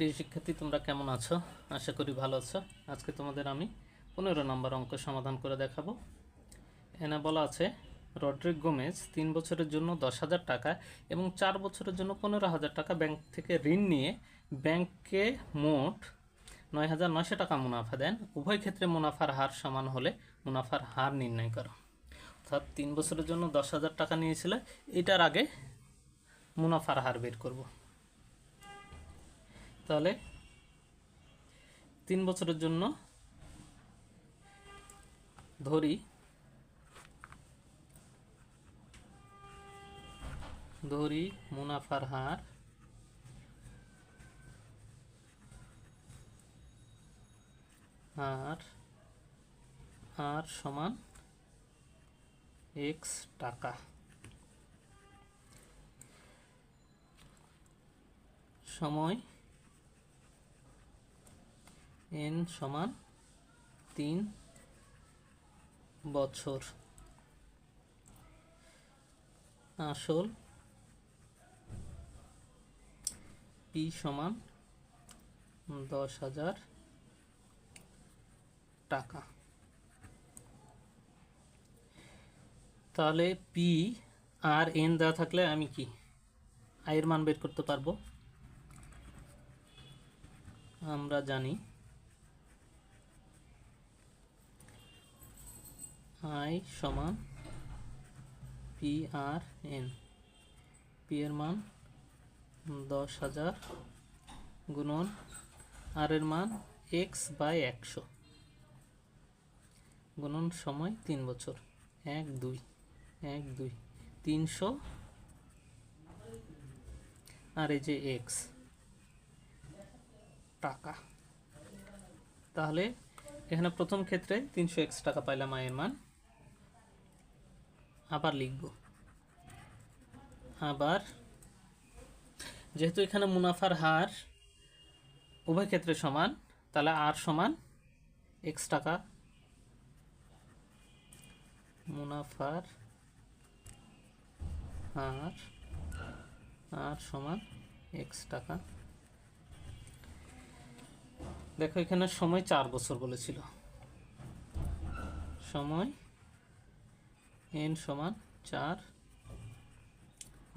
প্রিয় শিক্ষার্থী, তোমরা কেমন আছো? আশা করি ভালো আছো। আজকে তোমাদের আমি পনেরো নম্বর অঙ্ক সমাধান করে দেখাবো। এখানে বলা আছে রড্রিক গোমেজ তিন বছরের জন্য দশ হাজার টাকা এবং চার বছরের জন্য পনেরো হাজার টাকা ব্যাংক থেকে ঋণ নিয়ে ব্যাংকে মোট নয় হাজার নয়শো টাকা মুনাফা দেন। উভয় ক্ষেত্রে মুনাফার হার সমান হলে মুনাফার হার নির্ণয় করো। অর্থাৎ তিন বছরের জন্য দশ হাজার টাকা নিয়েছিল, এটার আগে মুনাফার হার বের করব। তাহলে তিন বছরের জন্য ধরি ধরি মুনাফার হার আর আর সমান এক্স টাকা। সময় এন সমান তিন বছর। আসল পি সমান দশ হাজার টাকা। তাহলে পি আর এন দেওয়া থাকলে আমি কি? আয়ের মান বের করতে পারব? আমরা জানি আই সমান পি আর এন পি এর মান দশ হাজার গুণন আর এর মান এক্স বাই একশো। গুণন সময় তিন বছর। এক, দুই এক, দুই, তিনশো। আর এই যে এক্স টাকা। তাহলে এখানে প্রথম ক্ষেত্রে তিনশো এক্স টাকা পাইলাম আয়ের মান। আবার লিখব। আবার, যেহেতু এখানে মুনাফার হার উভয় ক্ষেত্রে সমান, তাহলে আর সমান এক্স টাকা মুনাফার হার, আর সমান এক্স টাকা। দেখো এখানে সময় চার বছর বলেছিল। সময় এন সমান চার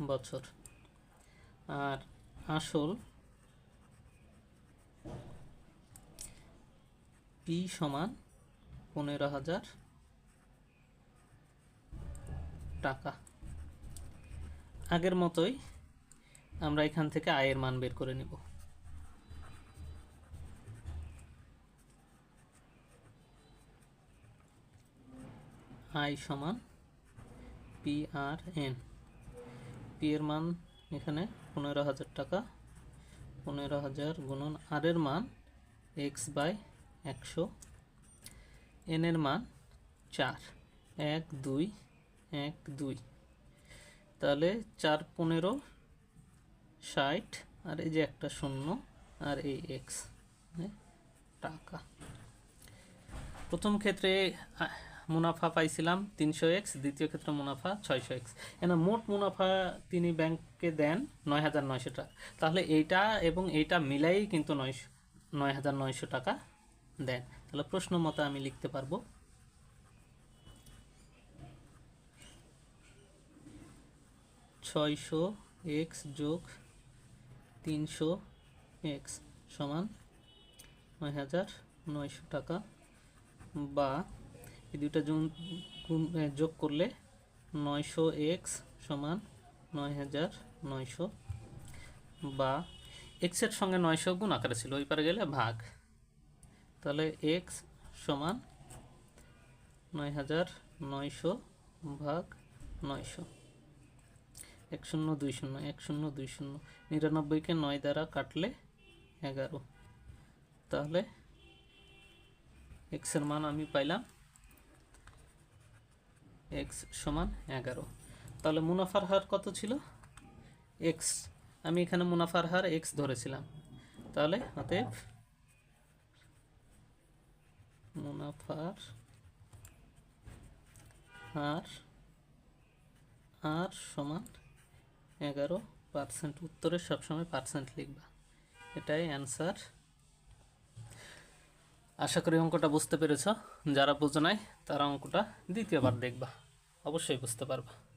বছর। আর আসল পি সমান পনেরো হাজার টাকা। আগের মতোই আমরা এখান থেকে আয়ের মান বের করে নেব। আই সমান পি আর এন পি এর মান এখানে পনেরো হাজার টাকা। পনেরো হাজার গুণন আর এর মান এক্স বাই একশো। এন এর মান চার। এক, দুই এক, দুই। তাহলে চার পনেরো, ষাট, আর এই যে একটা শূন্য, আর এই এক্স টাকা। প্রথম ক্ষেত্রে মুনাফা পাইছিলাম তিনশো এক্স, দ্বিতীয় ক্ষেত্রে মুনাফা ছয়শো এক্স। এখানে মোট মুনাফা তিনি ব্যাংককে দেন নয় হাজার নয়শো টাকা। তাহলে এইটা এবং এইটা মিলাই কিন্তু নয়শো, নয় হাজার নয়শো টাকা দেন। তাহলে প্রশ্ন মতো আমি লিখতে পারব। ছয়শো এক্স যোগ তিনশো এক্স সমান নয় হাজার নয়শো টাকা বা এই গুণ- এ, যোগ করলে নয়শো এক্স সমান নয় হাজার নয়শো বা এক্সের সঙ্গে নয়শো গুণ আকারে ছিল ওই পারে গেলে ভাগ। তাহলে এক্স সমান নয় হাজার নয়শো ভাগ নয়শো। এক শূন্য দুই শূন্য এক শূন্য দুই শূন্য নিরানব্বইকে নয় দ্বারা কাটলে এগারো। তাহলে এক্সের মান আমি পাইলাম এক্স সমান এগারো। তাহলে মুনাফার হার কত ছিল? এক্স। আমি এখানে মুনাফার হার এক্স ধরেছিলাম। তাহলে অতএব মুনাফার হার, আর সমান এগারো পার্সেন্ট। উত্তরে সবসময় পার্সেন্ট লিখবা। এটাই অ্যান্সার। আশা করি অঙ্কটা বুঝতে পেরেছ। যারা বোঝে নাই, তারা অঙ্কটা দ্বিতীয়বার দেখবা। অবশ্যই বুঝতে পারবা।